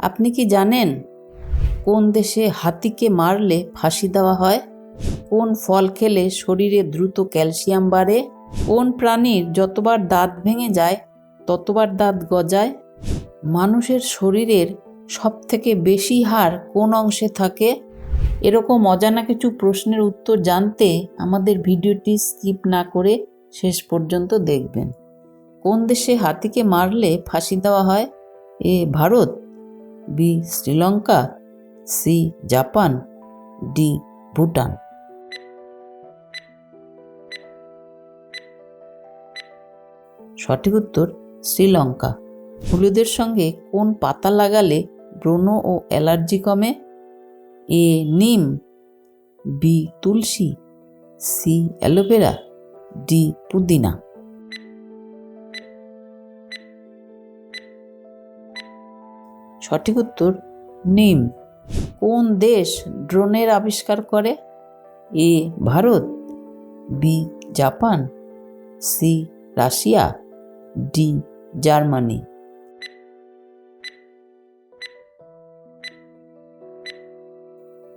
আপনি কি জানেন কোন দেশে হাতিকে মারলে ফাঁসি দেওয়া হয়? কোন ফল খেলে শরীরে দ্রুত ক্যালসিয়াম বাড়ে? কোন প্রাণীর যতবার দাঁত ভেঙে যায়, ততবার দাঁত গজায়? মানুষের শরীরের সবথেকে বেশি হার কোন অংশে থাকে? এরকম অজানা কিছু প্রশ্নের উত্তর জানতে আমাদের ভিডিওটি স্কিপ না করে শেষ পর্যন্ত দেখবেন। কোন দেশে হাতিকে মারলে ফাঁসি দেওয়া হয়? A Bharat. B, Sri Lanka, C, Japan, D, Bhutan. সঠিক উত্তর, শ্রীলঙ্কা। হলুদের সঙ্গে কোন পাতা লাগালে ব্রণ ও অ্যালার্জি কমে? এ, নিম, বি, তুলসী, সি, অ্যালোভেরা, ডি, পুদিনা। সঠিক উত্তর নিম। কোন দেশ ড্রোনের আবিষ্কার করে? A, Bharat, B, Japan, C, Russia, D, Germany.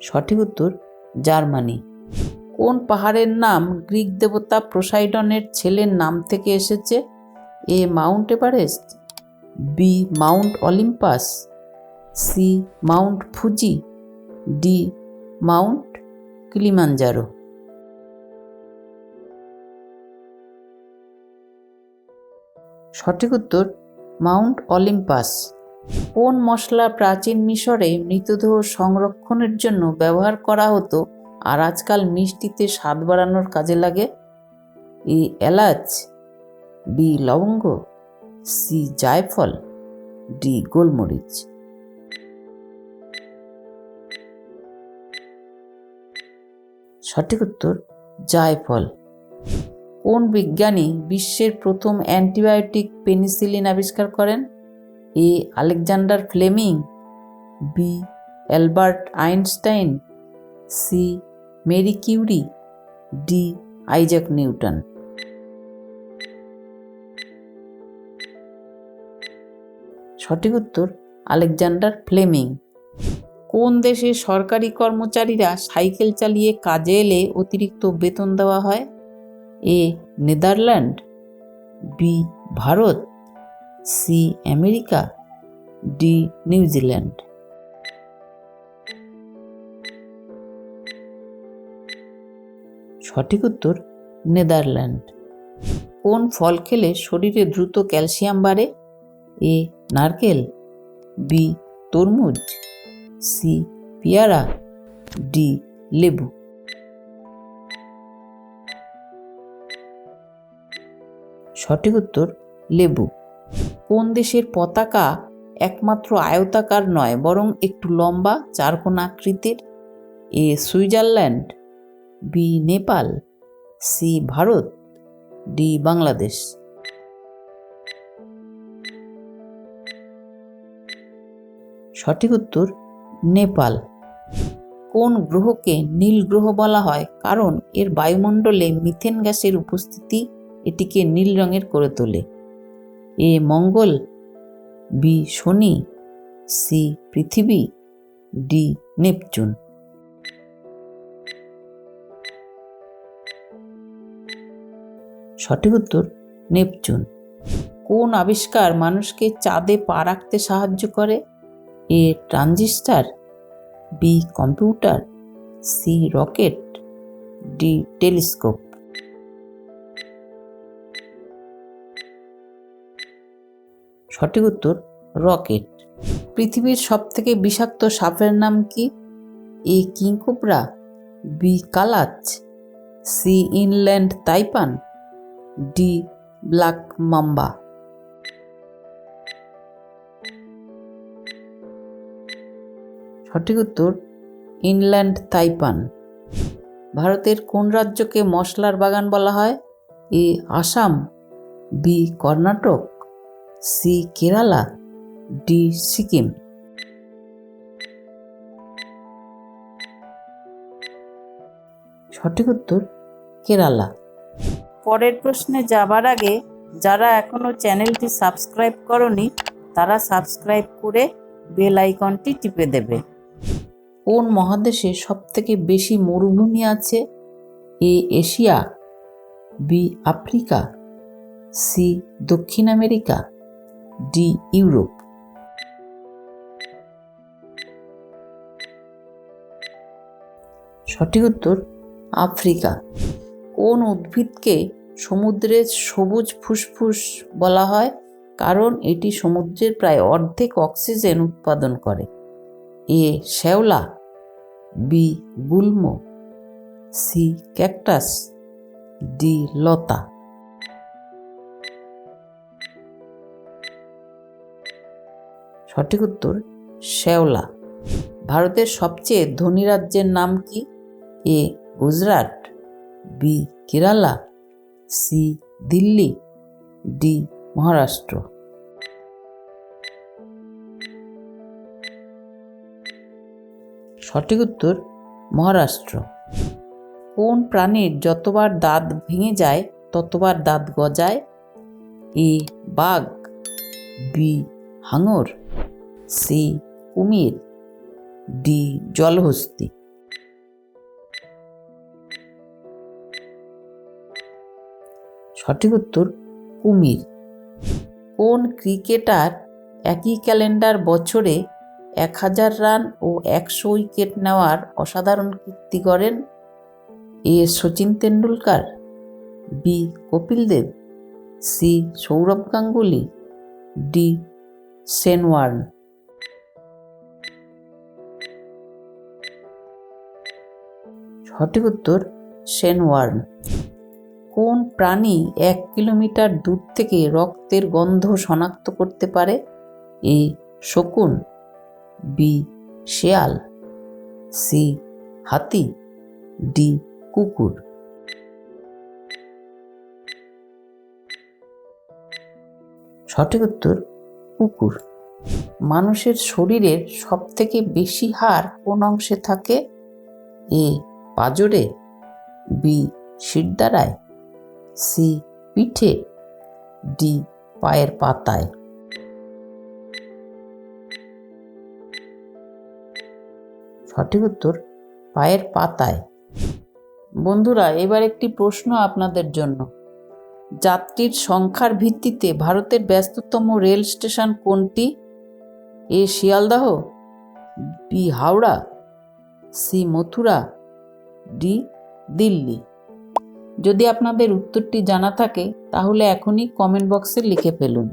সঠিক উত্তর, জার্মানি। কোন পাহাড়ের নাম গ্রিক দেবতা প্রসাইডনের ছেলের নাম থেকে এসেছে? A, Mount Everest, B, Mount Olympus. C Mount Fuji, D Mount Kilimanjaro. সঠিক উত্তর, মাউন্ট অলিম্পাস। কোন মশলা প্রাচীন মিশরে মৃতদেহ সংরক্ষণের জন্য ব্যবহার করা হতো আর আজকাল মিষ্টিতে স্বাদ বাড়ানোর কাজে লাগে? ই এলাচ, বি লবঙ্গ, সি জায়ফল, ডি গোলমরিচ। সঠিক উত্তর, জায়ফল। কোন বিজ্ঞানী বিশ্বের প্রথম অ্যান্টিবায়োটিক পেনিসিলিন আবিষ্কার করেন? A. Alexander Fleming, B. Albert Einstein, C. Marie Curie, D. Isaac Newton. সঠিক উত্তর, আলেকজান্ডার ফ্লেমিং। কোন দেশে সরকারি কর্মচারীরা সাইকেল চালিয়ে কাজে এলে অতিরিক্ত বেতন দেওয়া হয়? A, Netherland, B, Bharat, C, America, D, New Zealand. সঠিক উত্তর, নেদারল্যান্ড। কোন ফল খেলে শরীরে দ্রুত ক্যালসিয়াম বাড়ে? এ, নারকেল, বি, তরমুজ। সি পেয়ারা, ডি লেবু। সঠিক উত্তর, লেবু। কোন দেশের পতাকা একমাত্র আয়তাকার নয়, বরং একটু লম্বা চারকোনা আকৃতির? A Switzerland, B Nepal, C Bharat, D Bangladesh. সঠিক উত্তর নেপাল। কোন গ্রহকে নীল গ্রহ বলা হয়? কারণ এর বায়ুমণ্ডলে মিথেন গ্যাসের উপস্থিতি এটিকে নীল রঙের করে তোলে। এ মঙ্গল, বি শনি, সি পৃথিবী, ডি নেপচুন। সঠিক উত্তর, নেপচুন। কোন আবিষ্কার মানুষকে চাঁদে পা রাখতে সাহায্য করে? A transistor B computer C rocket D telescope সঠিক উত্তর রকেট পৃথিবীর সবথেকে বিষাক্ত সাপের নাম কি? A king cobra B কালাচ C inland taipan D black mamba সঠিক উত্তর, ইনল্যান্ড, তাইপান। ভারতের কোন রাজ্যকে মশলার বাগান বলা হয়? A, Assam, B, Karnataka, C, Kerala, D, Sikkim. সঠিক উত্তর, কেরালা। পরের প্রশ্নে যাবার আগে, যারা এখনও চ্যানেলটি সাবস্ক্রাইব করনি, তারা সাবস্ক্রাইব করে বেল আইকনটি টিপে দেবে। কোন মহাদেশে সবথেকে বেশি মরুভূমি আছে? A Asia, B Africa, C দক্ষিণ আমেরিকা, ডি ইউরোপ। সঠিক উত্তর, আফ্রিকা। কোন উদ্ভিদকে সমুদ্রের সবুজ ফুসফুস বলা হয়? কারণ এটি সমুদ্রের প্রায় অর্ধেক অক্সিজেন উৎপাদন করে। এ শ্যাওলা, বি গুল্ম, সি ক্যাকটাস, ডি লতা। সঠিক উত্তর, শ্যাওলা। ভারতের সবচেয়ে ধনী রাজ্যের নাম কি? A Gujarat, B Kerala, C Delhi, D Maharashtra. সঠিক উত্তর, মহারাষ্ট্র। কোন প্রাণীর যতবার দাঁত ভেঙে যায়, ততবার দাঁত গজায়? এ, বাঘ, বি, হাঙর, সি, কুমির, ডি, জলহস্তি। সঠিক উত্তর, কুমির। কোন ক্রিকেটার একই ক্যালেন্ডার বছরে এক হাজার রান ও একশো উইকেট নেওয়ার অসাধারণ কীর্তি করেন A Sachin Tendulkar. B Kapil Dev. C Sourav Ganguly. D Shane Warne সঠিক উত্তর সেনওয়ার্ন কোন প্রাণী এক কিলোমিটার দূর থেকে রক্তের গন্ধ শনাক্ত করতে পারে? এ শকুন। বি শেয়াল, সি হাতি, ডি কুকুর। সঠিক উত্তর, কুকুর। মানুষের শরীরের সবথেকে বেশি হাড় কোন অংশে থাকে? এ পাজরে, বি শিরদাঁড়ায়, সি পিঠে, ডি পায়ের পাতায়। সঠিক উত্তর পায়ের পাতায়। বন্ধুরা, এবার একটি প্রশ্ন আপনাদের জন্য। যাত্রীর সংখ্যার ভিত্তিতে ভারতের ব্যস্ততম রেল স্টেশন কোনটি? A, Sealdah, B, Howrah, C, Mathura, D, Delhi. যদি আপনাদের উত্তরটি জানা থাকে, তাহলে এখনই কমেন্ট বক্সে লিখে ফেলুন।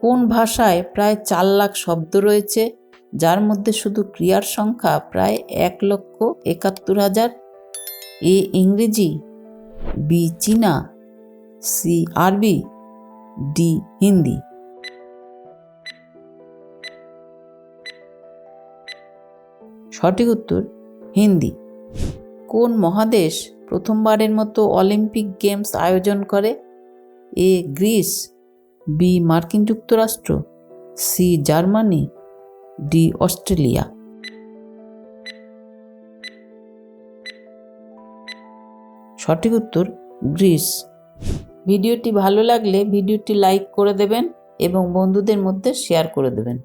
কোন ভাষায় প্রায় চার লাখ শব্দ রয়েছে? যার মধ্যে শুধু ক্রিয়ার সংখ্যা প্রায় এক লক্ষ একাত্তর হাজার। এ ইংরেজি, বি চীনা, সি আরবি, ডি হিন্দি। সঠিক উত্তর, হিন্দি। কোন মহাদেশ প্রথমবারের মতো অলিম্পিক গেমস আয়োজন করে? এ গ্রিস, বি মার্কিন যুক্তরাষ্ট্র, সি জার্মানি ডি অস্ট্রেলিয়া। সঠিক উত্তর, গ্রিস। ভিডিওটি ভালো লাগলে ভিডিওটি লাইক করে দেবেন এবং বন্ধুদের মধ্যে শেয়ার করে দেবেন।